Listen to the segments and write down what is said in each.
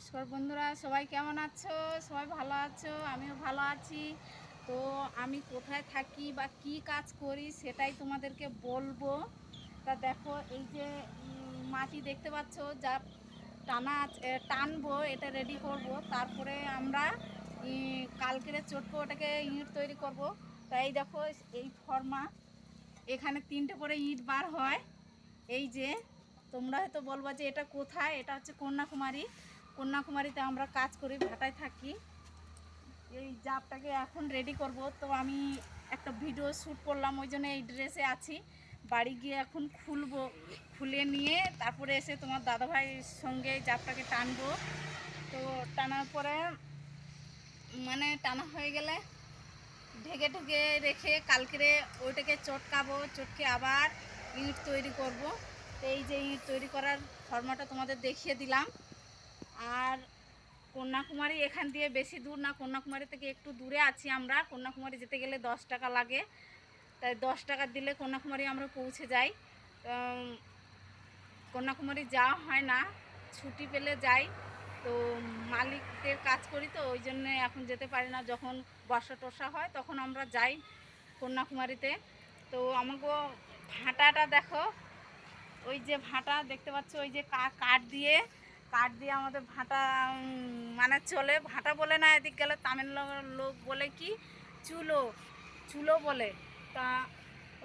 নমস্কার বন্ধুরা, সবাই কেমন আছো? সবাই ভালো আছো? আমিও ভালো আছি। তো আমি কোথায় থাকি বা কি কাজ করি সেটাই তোমাদেরকে বলব। তা দেখো, এই যে মাটি দেখতে পাচ্ছ, যা টানা টানবো, এটা রেডি করব। তারপরে আমরা কালকেরে চটকো ওটাকে ইট তৈরি করব। তাই দেখো, এই ফর্মা, এখানে তিনটে করে ইট বার হয়। এই যে, তোমরা হয়তো বলবা যে এটা কোথায়? এটা হচ্ছে কন্যাকুমারী। কন্যাকুমারীতে আমরা কাজ করি, ভাটায় থাকি। এই জাপটাকে এখন রেডি করব। তো আমি একটা ভিডিও শ্যুট করলাম, ওই জন্য এই ড্রেসে আছি। বাড়ি গিয়ে এখন খুলবো, খুলে নিয়ে তারপরে এসে তোমার দাদাভাইয়ের সঙ্গে জাপটাকে টানবো। তো টানার পরে মানে টানা হয়ে গেলে ঢেকে ঢেকে রেখে কালকেরে ওইটাকে চটকাবো, চটকে আবার ইট তৈরি করব। এই যে ইট তৈরি করার ফর্মাটা তোমাদের দেখিয়ে দিলাম। কন্যাকুমারী এখান দিয়ে বেশি দূর না, কন্যাকুমারী থেকে একটু দূরে আছি আমরা। কন্যাকুমারী যেতে গেলে দশ টাকা লাগে। তাই দশ টাকা দিলে কন্যাকুমারী আমরা পৌঁছে যাই। কন্যাকুমারী যাওয়া হয় না, ছুটি পেলে যাই। তো মালিকদের কাজ করি তো, ওই জন্য এখন যেতে পারি না। যখন বর্ষা টর্ষা হয় তখন আমরা যাই কন্যাকুমারীতে। তো আমাকে ভাটাটা দেখো। ওই যে ভাটা, দেখতে পাচ্ছ? ওই যে কাঠ দিয়ে কাঠ দিয়ে আমাদের ভাটা মানে চলে। ভাটা বলে না, এদিক গেলে তামিল লোক বলে কি? চুলো। চুলো বলে। তা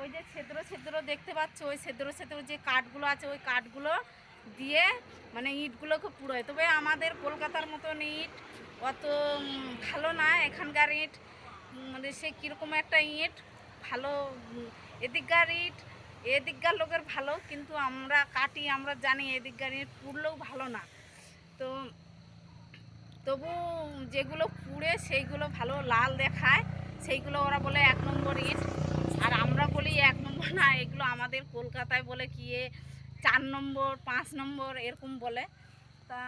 ওই যে ছেদ্র ছেদ্র দেখতে পাচ্ছ? ওই ছেদ্র ছেদ্র যে কাঠগুলো আছে, ওই কাঠগুলো দিয়ে মানে ইটগুলোকে পুরোয় তবে আমাদের কলকাতার মতন ইট অত ভালো না। এখানকার ইট মানে সে কীরকম একটা ইট? ভালো এদিককার ইট, এদিককার লোকের ভালো। কিন্তু আমরা কাটি আমরা জানি এদিককার ইট পুড়লেও ভালো না। তো তবু যেগুলো পুড়ে সেইগুলো ভালো লাল দেখায়, সেইগুলো ওরা বলে এক নম্বর ইট। আর আমরা বলি এক নম্বর না, এগুলো আমাদের কলকাতায় বলে কি চার নম্বর, পাঁচ নম্বর এরকম বলে। তা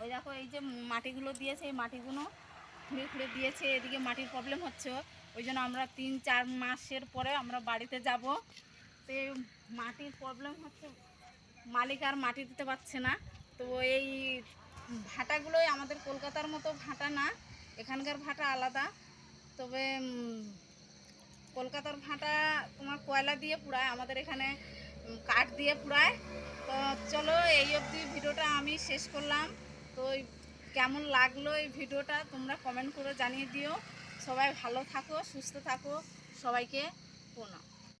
ওই দেখো এই যে মাটিগুলো দিয়েছে, এই মাটিগুলো খুঁড়ে খুঁড়ে দিয়েছে, এদিকে মাটির প্রবলেম হচ্ছে ওই জন্য আমরা তিন চার মাসের পরে আমরা বাড়িতে যাব। তো মাটির প্রবলেম হচ্ছে মালিক আর মাটি দিতে পারছে না। তো এই ভাটাগুলোই আমাদের কলকাতার মতো ভাটা না, এখানকার ভাটা আলাদা। তবে কলকাতার ভাটা তোমার কয়লা দিয়ে পুড়ায়, আমাদের এখানে কাঠ দিয়ে পুড়ায়। তো চলো, এই অবধি ভিডিওটা আমি শেষ করলাম। তো কেমন লাগল এই ভিডিওটা তোমরা কমেন্ট করে জানিয়ে দিও। সবাই ভালো থাকো, সুস্থ থাকো, সবাইকে প্রণাম।